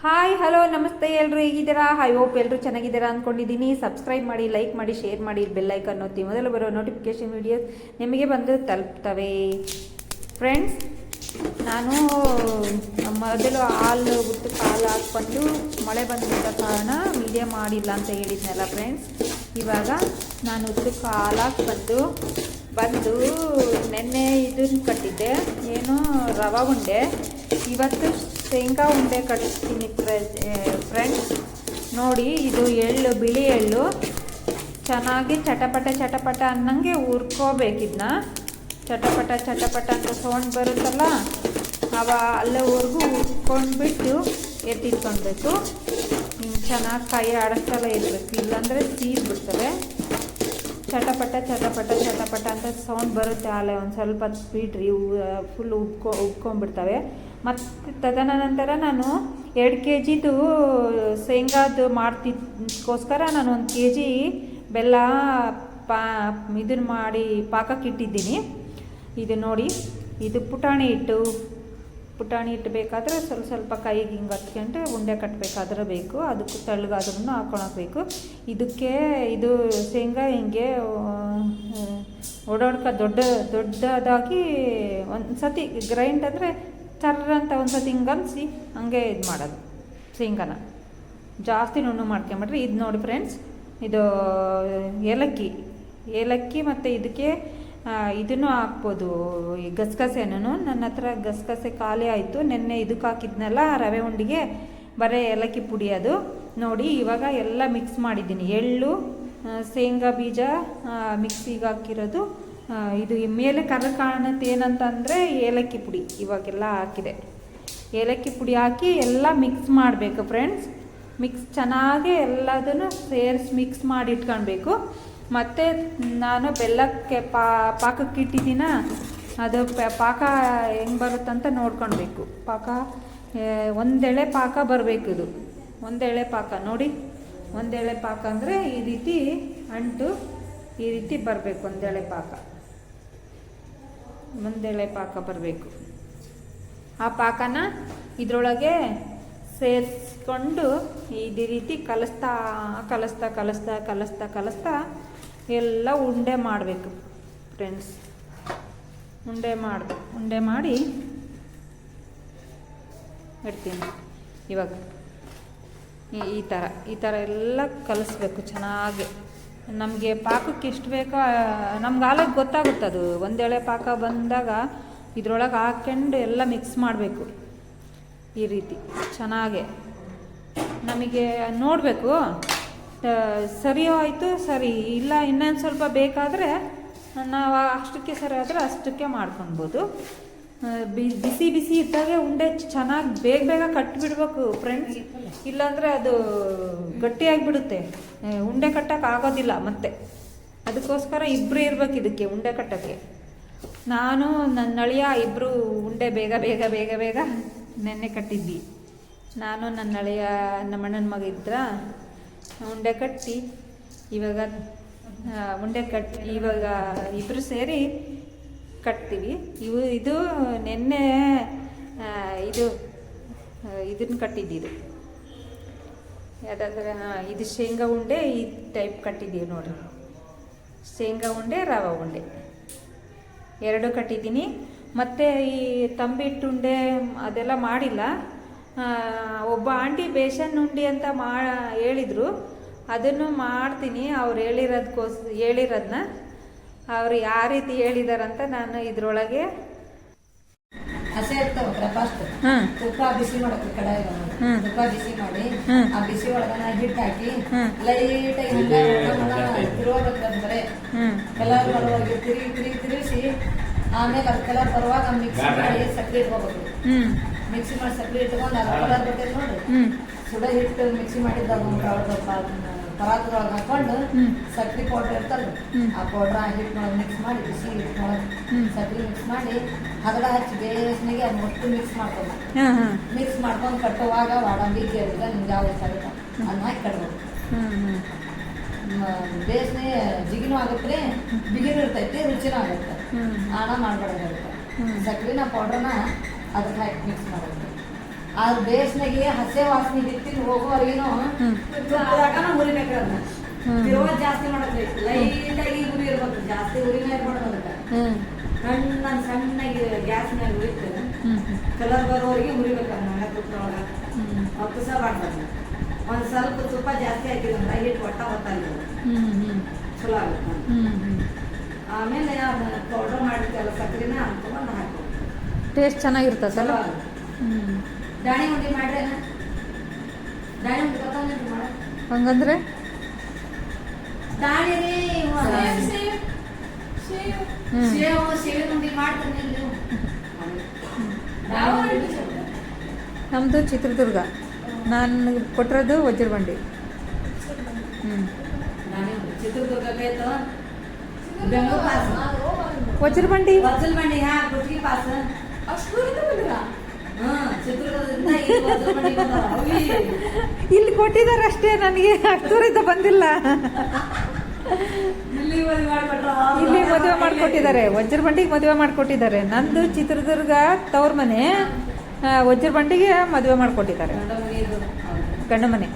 Hi hello ನಮಸ್ತೆ ಎಲ್ಲರೂ ಹೇಗಿದ್ದೀರಾ? ಐ ಹೋಪ್ ಎಲ್ಲರೂ ಚೆನ್ನಾಗಿದ್ದೀರಾ ಅಂದ್ಕೊಂಡಿದ್ದೀನಿ ಸಬ್ಸ್ಕ್ರೈಬ್ ಮಾಡಿ ಲೈಕ್ ಮಾಡಿ ಶೇರ್ ಮಾಡಿ ಬೆಲ್ ಐಕನ್ ಒತ್ತಿ. ಮೊದಲು ಬರೋ ನೋಟಿಫಿಕೇಷನ್ ವೀಡಿಯೋಸ್ ನಿಮಗೆ ಬಂದು ತಲುಪ್ತವೆ. ಫ್ರೆಂಡ್ಸ್ ನಾನು ಮೊದಲು ಹಾಲು ಬಿಟ್ಟು ಹಾಲು ಹಾಕ್ಕೊಂಡು ಮಳೆ ಬಂದಿದ್ದ ಕಾರಣ ವಿಡಿಯೋ ಮಾಡಿಲ್ಲ ಅಂತ ಹೇಳಿದ್ನಲ್ಲ ಫ್ರೆಂಡ್ಸ್ ಇವಾಗ ನಾನು ಉದ್ದಕ್ಕೆ ಹಾಲು ಹಾಕ್ಬಂದು ಬಂದು ನೆನ್ನೆ ಇದನ್ನು ಕಟ್ಟಿದ್ದೆ. ಏನು ರವೆ ಉಂಡೆ. ಇವತ್ತು ಶೇಂಗಾ ಉಂಡೆ ಕಳಿಸ್ತೀನಿ ಫ್ರೆಂಡ್ಸ್ ನೋಡಿ, ಇದು ಎಳ್ಳು, ಬಿಳಿ ಎಳ್ಳು. ಚೆನ್ನಾಗಿ ಚಟಪಟ ಚಟಪಟ ಅನ್ನಂಗೆ ಹುರ್ಕೋಬೇಕಿದ್ನ ಚಟಪಟ ಚಟಪಟ ಅಂತ ಸೌಂಡ್ ಬರುತ್ತಲ್ಲ, ಅವ ಅಲ್ಲವರೆಗೂ ಉರ್ಕೊಂಡ್ಬಿಟ್ಟು ಎತ್ತಿಟ್ಕೊಳ್ಬೇಕು ಹಿಂಗೆ ಚೆನ್ನಾಗಿ ಕೈ ಆಡಿಸ್ತಲ್ಲ ಇರಬೇಕು. ಇಲ್ಲಾಂದರೆ ಸೀದ್ ಬಿಡ್ತವೆ. ಚಟಪಟ ಚಟಪಟ ಚಟಪಟ ಅಂತ ಸೌಂಡ್ ಬರುತ್ತೆ ಅಲ್ಲೇ ಒಂದು ಸ್ವಲ್ಪ ಸ್ಪೀಡ್ ರೀ ಫುಲ್ ಉಬ್ಕೊ, ಉಬ್ಕೊಂಡ್ಬಿಡ್ತವೆ. ಮತ್ತು ತದನಂತರ ನಾನು ಎರಡು ಕೆ ಜಿದು ಶೇಂಗಾದು ಮಾಡ್ತಿದ್ದಕ್ಕೋಸ್ಕರ ನಾನು ಒಂದು ಕೆ ಜಿ ಬೆಲ್ಲ ಪಾ ಇದನ್ನು ಮಾಡಿ ಪಾಕಕ್ಕೆ ಇಟ್ಟಿದ್ದೀನಿ. ಇದು ನೋಡಿ, ಇದು ಪುಟಾಣಿ ಹಿಟ್ಟು. ಪುಟಾಣಿ ಹಿಟ್ಟು ಬೇಕಾದರೆ ಸ್ವಲ್ಪ ಸ್ವಲ್ಪ ಕೈಗೆ ಹಿಂಗೆ ಹತ್ಕೊಂಡು ಉಂಡೆ ಕಟ್ಟಬೇಕಾದ್ರೆ ಬೇಕು. ಅದಕ್ಕೂ ತೆಳ್ಳಗಾದ್ರೂ ಬೇಕು. ಇದಕ್ಕೆ ಇದು ಶೇಂಗಾ ಹಿಂಗೆ ಓಡಾಡ್ಕ ದೊಡ್ಡ, ದೊಡ್ಡದಾಗಿ ಒಂದು ಸತಿ ಗ್ರೈಂಡ್ ಅಂದರೆ ಚರ್ರ ಅಂತ ಒಂದು ಸತಿ ಹಿಂಗೆ ಅನಿಸಿ, ಹಂಗೆ ಇದು ಮಾಡೋದು, ಶೇಂಗಾನ. ಜಾಸ್ತಿ ನುಣ್ಣು ಮಾಡ್ಕೊಂಬಿಟ್ರೆ ಇದು ನೋಡಿ ಫ್ರೆಂಡ್ಸ್ ಇದು, ಏಲಕ್ಕಿ ಏಲಕ್ಕಿ ಮತ್ತು ಇದಕ್ಕೆ ಇದನ್ನು ಹಾಕ್ಬೋದು. ಈ ಗಸಗಸೆನೂ ನನ್ನ ಹತ್ರ ಗಸಗಸೆ ಖಾಲಿ ಆಯಿತು, ನಿನ್ನೆ ಇದಕ್ಕೆ ಹಾಕಿದ್ನಲ್ಲ ರವೆ ಉಂಡಿಗೆ, ಬರೀ ಏಲಕ್ಕಿ ಪುಡಿ ಅದು. ನೋಡಿ, ಇವಾಗ ಎಲ್ಲ ಮಿಕ್ಸ್ ಮಾಡಿದ್ದೀನಿ. ಎಳ್ಳು ಶೇಂಗಾ ಬೀಜ ಮಿಕ್ಸಿಗೆ ಹಾಕಿರೋದು. ಇದು ಮೇಲೆ ಕಲರ್ ಕಾಣುತ್ತೆ ಏನಂತಂದರೆ ಏಲಕ್ಕಿ ಪುಡಿ ಇವಾಗೆಲ್ಲ ಹಾಕಿದೆ. ಏಲಕ್ಕಿ ಪುಡಿ ಹಾಕಿ ಎಲ್ಲ ಮಿಕ್ಸ್ ಮಾಡಬೇಕು ಫ್ರೆಂಡ್ಸ್ ಮಿಕ್ಸ್ ಚೆನ್ನಾಗಿ ಎಲ್ಲದನ್ನು ಸೇರಿಸಿ ಮಿಕ್ಸ್ ಮಾಡಿ ಇಟ್ಕೊಳ್ಬೇಕು. ಮತ್ತು ನಾನು ಬೆಲ್ಲಕ್ಕೆ ಪಾಕಕ್ಕೆ ಇಟ್ಟಿದ್ದೀನ, ಅದು ಪಾಕ ಹೆಂಗೆ ಬರುತ್ತಂತ ನೋಡ್ಕೊಳ್ಬೇಕು. ಪಾಕ ಒಂದೆಳೆ ಪಾಕ ಬರಬೇಕು ಇದು. ಒಂದೆಳೆ ಪಾಕ, ನೋಡಿ. ಒಂದೆಳೆ ಪಾಕ ಅಂದರೆ ಈ ರೀತಿ ಅಂಟು ಈ ರೀತಿ ಬರಬೇಕು ಒಂದೆಳೆ ಪಾಕ. ಒಂದೆಳೆ ಪಾಕ ಬರಬೇಕು. ಆ ಪಾಕನ ಇದರೊಳಗೆ ಸೇರಿಸ್ಕೊಂಡು ಇದೇ ರೀತಿ ಕಲಿಸ್ತಾ ಕಲಿಸ್ತಾ ಕಲಿಸ್ತಾ ಕಲಿಸ್ತಾ ಕಲಿಸ್ತಾ ಎಲ್ಲ ಉಂಡೆ ಮಾಡಬೇಕು ಫ್ರೆಂಡ್ಸ್ ಉಂಡೆ ಮಾಡಿ ಉಂಡೆ ಮಾಡಿ ಇಡ್ತೀನಿ ಇವಾಗ. ಈ- ಈ ಥರ ಈ ಥರ ಎಲ್ಲ ಕಲಿಸ್ಬೇಕು ಚೆನ್ನಾಗಿ. ನಮಗೆ ಪಾಕಕ್ಕೆ ಎಷ್ಟು ಬೇಕೋ, ನಮ್ಗೆ ಹಾಲಾಗಿ ಗೊತ್ತಾಗುತ್ತೆ ಅದು. ಒಂದೆಳೆ ಪಾಕ ಬಂದಾಗ ಇದ್ರೊಳಗೆ ಹಾಕ್ಕೊಂಡು ಎಲ್ಲ ಮಿಕ್ಸ್ ಮಾಡಬೇಕು ಈ ರೀತಿ, ಚೆನ್ನಾಗೆ. ನಮಗೆ ನೋಡಬೇಕು ಸರಿಯೋ ಆಯಿತು, ಸರಿ. ಇಲ್ಲ, ಇನ್ನೊಂದು ಸ್ವಲ್ಪ ಬೇಕಾದರೆ ನಾವು ಅಷ್ಟಕ್ಕೆ ಸರಿ ಆದರೆ ಅಷ್ಟಕ್ಕೆ ಮಾಡ್ಕೊಳ್ಬೋದು. ಬಿಸಿ ಬಿಸಿ ಇದ್ದಾಗೆ ಉಂಡೆ ಚೆನ್ನಾಗಿ ಬೇಗ ಬೇಗ ಕಟ್ಬಿಡ್ಬೇಕು ಫ್ರೆಂಡ್ಸ್ ಇಲ್ಲಾಂದರೆ ಅದು ಗಟ್ಟಿಯಾಗಿಬಿಡುತ್ತೆ. ಬಿಡುತ್ತೆ ಉಂಡೆ ಕಟ್ಟಕ್ಕೆ ಆಗೋದಿಲ್ಲ ಮತ್ತೆ. ಅದಕ್ಕೋಸ್ಕರ ಇಬ್ಬರು ಇರ್ಬೇಕು ಇದಕ್ಕೆ, ಉಂಡೆ ಕಟ್ಟೋಕ್ಕೆ. ನಾನು ನನ್ನ ಅಳಿಯ ಇಬ್ಬರು ಉಂಡೆ ಬೇಗ ಬೇಗ ಬೇಗ ಬೇಗ ನೆನ್ನೆ ಕಟ್ಟಿದ್ವಿ. ನಾನು ನನ್ನ ಅಳಿಯ ನಮ್ಮ ಅಣ್ಣನ ಮಗ ಇದ್ರ, ಉಂಡೆ ಕಟ್ಟಿ, ಇವಾಗ ಉಂಡೆ ಕಟ್ಟಿ ಇವಾಗ ಇಬ್ಬರು ಸೇರಿ ಕಟ್ತೀವಿ. ಇವು, ಇದು ನಿನ್ನೆ ಇದು ಇದನ್ನು ಕಟ್ಟಿದ್ದೀರಿ ಯಾವುದಂದ್ರೆ ಇದು ಶೇಂಗಾ ಉಂಡೆ ಈ ಟೈಪ್ ಕಟ್ಟಿದ್ದೀವಿ ನೋಡಿರಿ. ಶೇಂಗಾ ಉಂಡೆ, ರವೆ ಉಂಡೆ. ಎರಡು ಕಟ್ಟಿದ್ದೀನಿ. ಮತ್ತು ಈ ತಂಬಿಟ್ಟು ಉಂಡೆ ಅದೆಲ್ಲ ಮಾಡಿಲ್ಲ. ಒಬ್ಬ ಆಂಟಿ ಬೇಸನ್ ಉಂಡಿ ಅಂತ ಮಾ, ಹೇಳಿದರು. ಅದನ್ನು ಮಾಡ್ತೀನಿ. ಅವ್ರು ಹೇಳಿರೋದಕ್ಕೋಸ್ ಹೇಳಿರೋದನ್ನ ಅವ್ರು ಯಾವ ರೀತಿ ಹೇಳಿದಾರಂತ ನಾನು ಇದರೊಳಗೆ ಹಸೆ ಇರ್ತಾವ ಫಸ್ಟ್ ತುಪ್ಪ ಬಿಸಿ ಮಾಡಕ್ಕೆ ಕಡಾಯಿ. ತುಪ್ಪ ಬಿಸಿ ಮಾಡಿ ಆ ಬಿಸಿ ಒಳಗನ ಹಿಟ್ಟು ಹಾಕಿ. ಲೈಟ್ ಆಗಿ ಹ್ಞೂ ಕಲರ್ ಬರುವಾಗ ತಿರುಗಿ ತಿರುಗಿ ತಿರುಗಿಸಿ ಆಮೇಲೆ ಅದು ಕಲರ್ ಬರುವಾಗ ಮಿಕ್ಸಿ ಮಾಡಿ ಸಕ್ಕರೆ ಇಟ್ಕೋಬೇಕು. ಹ್ಞೂ ಮಿಕ್ಸಿ ಮಾಡಿ ಸಕ್ಕರೆ ಇಟ್ಕೊಂಡು ಅದು ಕಲರ್ ಬರ್ತೈತೆ ನೋಡಿ ಹ್ಞೂ ಸುಡ ಹಿಟ್ಟು ಮಿಕ್ಸಿ ಮಾಡಿದ್ದ ಪರಾತದೊಳಗೆ ಹಾಕೊಂಡು ಸಕ್ರಿ ಪೌಡ್ರ್ ಇರ್ತಲ್ಲ. ಆ ಪೌಡ್ರ್ ಆ ಹಿಟ್ಟಿನೊಳಗೆ ಮಿಕ್ಸ್ ಮಾಡಿ ಬಿಸಿ ಹಿಟ್ಟಿನೊಳಗೆ ಹ್ಮ್. ಸಕ್ಕರೆ ಮಿಕ್ಸ್ ಮಾಡಿ ಹಗಡ ಹಚ್ಚಿ ಬೇಸ್ನಿಗೆ ಅದು ಮೊಟ್ಟು ಮಿಕ್ಸ್ ಮಾಡ್ಕೊಂಡು ಮಿಕ್ಸ್ ಮಾಡ್ಕೊಂಡು ಕಟ್ಟುವಾಗ ವಾಡಂಬಿ ಕೇಳಿದ ನಿಮ್ಗೆ ಯಾವ ಸರಿತ ಅದನ್ನ ಹಾಕಿ ಕಟ್ಬೇಕು. ಬೇಸ್ನೆ ಜಿಗಿನೂ ಆಗುತ್ತೆ ಬಿಗಿನೂ ಇರ್ತೈತಿ ರುಚಿನೂ ಆಗುತ್ತೆ. ಆಣ ಮಾಡ್ಬಾರ್ದಾಗುತ್ತೆ ಸಕ್ರಿನ ಪೌಡ್ರನ್ನ ಅದಕ್ಕೆ ಹಾಕಿ ಮಿಕ್ಸ್ ಮಾಡಬೇಕು. ಅದ್ ಬೇಸ್ನಾಗೆ ಹಸೆ ವಾಸನೆ ಬಿತ್ತಿನ ಹೋಗುವವರೆಗೇನು. ತುಪ್ಪದಾಗನ ಹುರಿಬೇಕು ಅದನ್ನ. ತಿರುವ ಜಾಸ್ತಿ ಮಾಡಕ್ರಿ ಲೈಟ್ ಆಗಿ ಉರಿ ಇರ್ಬೇಕು. ಜಾಸ್ತಿ ಉರಿನೇ ಇರ್ಬಾರ್ದು ಅದಕ್ಕೆ. ಸಣ್ಣ ಸಣ್ಣಗೆ ಗ್ಯಾಸ್ ಮೇಲೆ ಉರಿತು ಹ್ಞೂ ಹ್ಞೂ ಕಲರ್ ಬರೋವರೆಗೆ ಹುರಿಬೇಕು ಅದನ್ನ ತುಪ್ಪದೊಳಗ ಅವತ್ತು ಸಹ ಮಾಡ್ಬಾರ್ದು. ಒಂದು ಸ್ವಲ್ಪ ತುಪ್ಪ ಜಾಸ್ತಿ ಹಾಕಿದ್ರೆ ಹಿಟ್ಟು ಒಟ್ಟ ಹ್ಞೂ ಚಲೋ ಆಗುತ್ತೆ. ಆಮೇಲೆ ಅದನ್ನ ಪೌಡರ್ ಮಾಡಿರ್ತೀವಲ್ಲ ಸಕ್ಕರೆನ ಅಂತ ಹಾಕೋದು ಟೇಸ್ಟ್ ಚೆನ್ನಾಗಿರ್ತದೆ ಹ್ಞೂ ದಾಣಿ ಉಂಡಿ ಮಾಡ್ರೇನ ದಾಣಿ ಉಂಡಿ ಗೊತ್ತಾಗಲ್ಲ ಮಾಡ? ಹಂಗಂದ್ರೆ? ದಾಣಿ ರೀ. ಸೇವ್ ಉಂಡಿ ಮಾಡ್ತಾನೆ ನಮ್ಮದು ಚಿತ್ರದುರ್ಗ. ನಾನು ಕೊಟ್ಟಿರೋದು ವಜ್ರಬಂಡಿ. ಹ್ಞೂ ವಜ್ರಬಂಡಿ? ವಜ್ರಬಂಡಿ ಹಾ ಕುಟ್ಟಿ ಪಾಸ್. ಇಲ್ಲಿ ಕೊಟ್ಟಿದ್ದಾರೆ ಅಷ್ಟೇ ನನಗೆ ಅಷ್ಟೂರಿಂದ ಬಂದಿಲ್ಲ. ಇಲ್ಲಿ ಮದುವೆ ಮಾಡ್ಕೊಟ್ಟಿದ್ದಾರೆ ವಜ್ರ ಬಂಡಿಗೆ ಮದುವೆ ಮಾಡಿಕೊಟ್ಟಿದ್ದಾರೆ. ನಂದು ಚಿತ್ರದುರ್ಗ ತವ್ರ ಮನೆ ವಜ್ರ ಬಂಡಿಗೆ ಮದುವೆ ಮಾಡಿಕೊಟ್ಟಿದ್ದಾರೆ. ಗಂಡ ಮನೆ